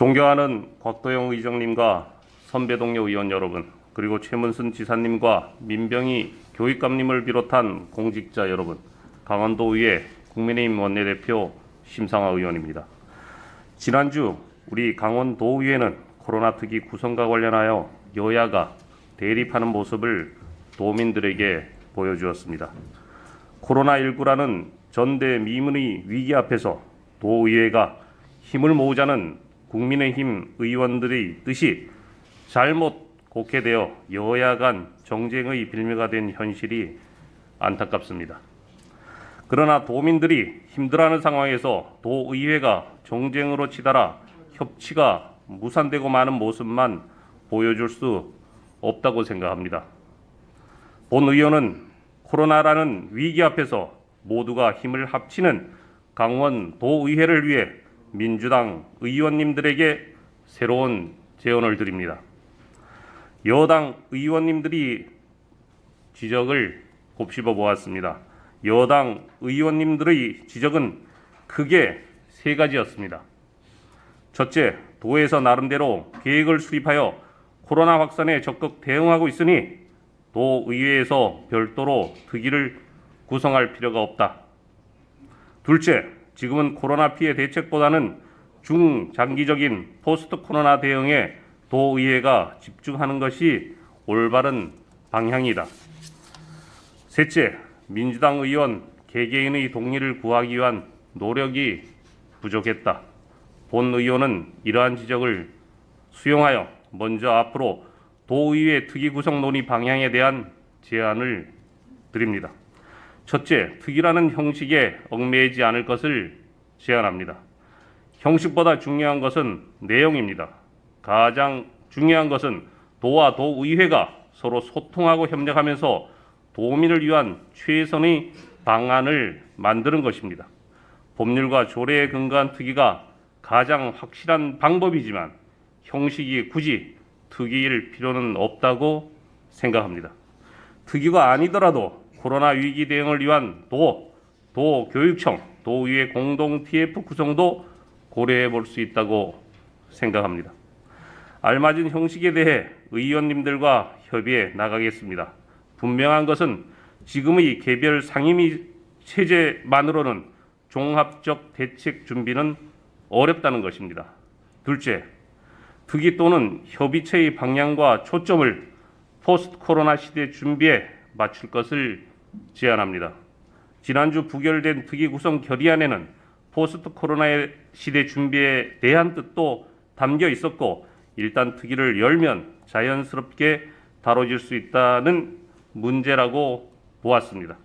존경하는 곽도영 의장님과 선배 동료 의원 여러분, 그리고 최문순 지사님과 민병희 교육감님을 비롯한 공직자 여러분, 강원도의회 국민의힘 원내대표 심상화 의원입니다. 지난주 우리 강원도의회는 코로나 특위 구성과 관련하여 여야가 대립하는 모습을 도민들에게 보여주었습니다. 코로나19라는 전대미문의 위기 앞에서 도의회가 힘을 모으자는 국민의힘 의원들의 뜻이 잘못 곡해되어 여야 간 정쟁의 빌미가 된 현실이 안타깝습니다. 그러나 도민들이 힘들어하는 상황에서 도의회가 정쟁으로 치달아 협치가 무산되고 마는 모습만 보여줄 수 없다고 생각합니다. 본 의원은 코로나라는 위기 앞에서 모두가 힘을 합치는 강원 도의회를 위해 민주당 의원님들에게 새로운 제언을 드립니다. 여당 의원님들이 지적을 곱씹어 보았습니다. 여당 의원님들의 지적은 크게 세 가지였습니다. 첫째, 도에서 나름대로 계획을 수립하여 코로나 확산에 적극 대응하고 있으니 도 의회에서 별도로 특위를 구성할 필요가 없다. 둘째, 지금은 코로나 피해 대책보다는 중장기적인 포스트 코로나 대응에 도의회가 집중하는 것이 올바른 방향이다. 셋째, 민주당 의원 개개인의 동의를 구하기 위한 노력이 부족했다. 본 의원은 이러한 지적을 수용하여 먼저 앞으로 도의회 특위 구성 논의 방향에 대한 제안을 드립니다. 첫째, 특위라는 형식에 얽매이지 않을 것을 제안합니다. 형식보다 중요한 것은 내용입니다. 가장 중요한 것은 도와 도의회가 서로 소통하고 협력하면서 도민을 위한 최선의 방안을 만드는 것입니다. 법률과 조례에 근거한 특위가 가장 확실한 방법이지만 형식이 굳이 특위일 필요는 없다고 생각합니다. 특위가 아니더라도 코로나 위기 대응을 위한 도, 도 교육청, 도의회 공동 TF 구성도 고려해 볼 수 있다고 생각합니다. 알맞은 형식에 대해 의원님들과 협의해 나가겠습니다. 분명한 것은 지금의 개별 상임위 체제만으로는 종합적 대책 준비는 어렵다는 것입니다. 둘째, 특위 또는 협의체의 방향과 초점을 포스트 코로나 시대 준비에 맞출 것을 제안합니다. 지난주 부결된 특위 구성 결의안에는 포스트 코로나 시대 준비에 대한 뜻도 담겨 있었고 일단 특위를 열면 자연스럽게 다뤄질 수 있다는 문제라고 보았습니다.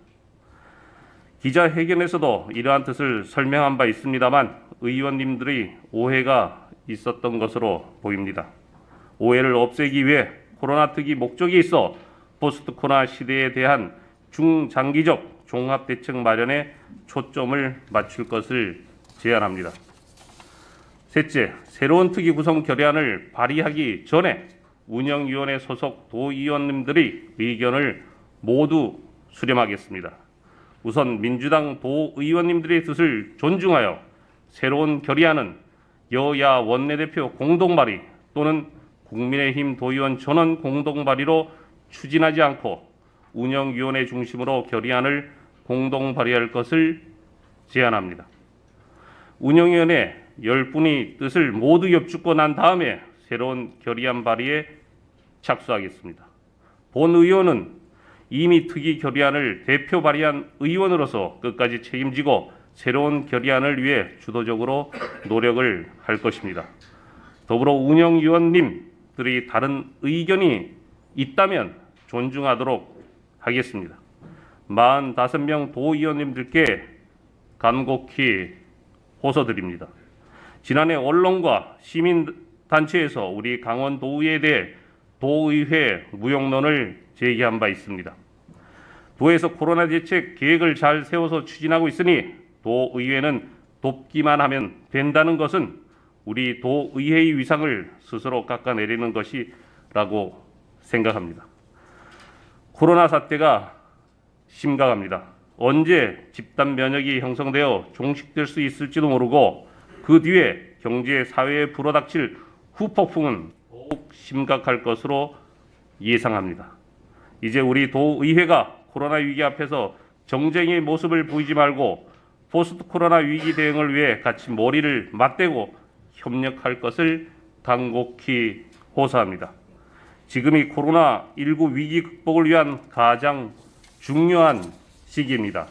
기자회견에서도 이러한 뜻을 설명한 바 있습니다만 의원님들의 오해가 있었던 것으로 보입니다. 오해를 없애기 위해 코로나 특위 목적이 있어 포스트 코로나 시대에 대한 중장기적 종합 대책 마련에 초점을 맞출 것을 제안합니다. 셋째, 새로운 특위 구성 결의안을 발의하기 전에 운영위원회 소속 도의원님들의 의견을 모두 수렴하겠습니다. 우선 민주당 도의원님들의 뜻을 존중하여 새로운 결의안은 여야 원내대표 공동 발의 또는 국민의힘 도의원 전원 공동 발의로 추진하지 않고 운영위원회 중심으로 결의안을 공동 발의할 것을 제안합니다. 운영위원회 10분이 뜻을 모두 엽죽고 난 다음에 새로운 결의안 발의에 착수하겠습니다. 본 의원은 이미 특위 결의안을 대표 발의한 의원으로서 끝까지 책임지고 새로운 결의안을 위해 주도적으로 노력을 할 것입니다. 더불어 운영위원님들이 다른 의견이 있다면 존중하도록 하겠습니다. 45명 도의원님들께 간곡히 호소드립니다. 지난해 언론과 시민단체에서 우리 강원도의회에 대해 도의회 무용론을 제기한 바 있습니다. 도에서 코로나 대책 계획을 잘 세워서 추진하고 있으니 도의회는 돕기만 하면 된다는 것은 우리 도의회의 위상을 스스로 깎아내리는 것이라고 생각합니다. 코로나 사태가 심각합니다. 언제 집단 면역이 형성되어 종식될 수 있을지도 모르고 그 뒤에 경제 사회에 불어닥칠 후폭풍은 더욱 심각할 것으로 예상합니다. 이제 우리 도의회가 코로나 위기 앞에서 정쟁의 모습을 보이지 말고 포스트 코로나 위기 대응을 위해 같이 머리를 맞대고 협력할 것을 간곡히 호소합니다. 지금이 코로나19 위기 극복을 위한 가장 중요한 시기입니다.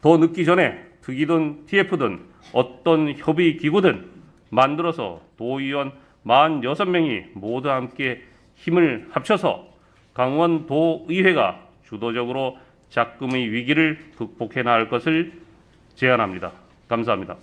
더 늦기 전에 특이든 TF든 어떤 협의 기구든 만들어서 도의원 46명이 모두 함께 힘을 합쳐서 강원도의회가 주도적으로 작금의 위기를 극복해 나갈 것을 제안합니다. 감사합니다.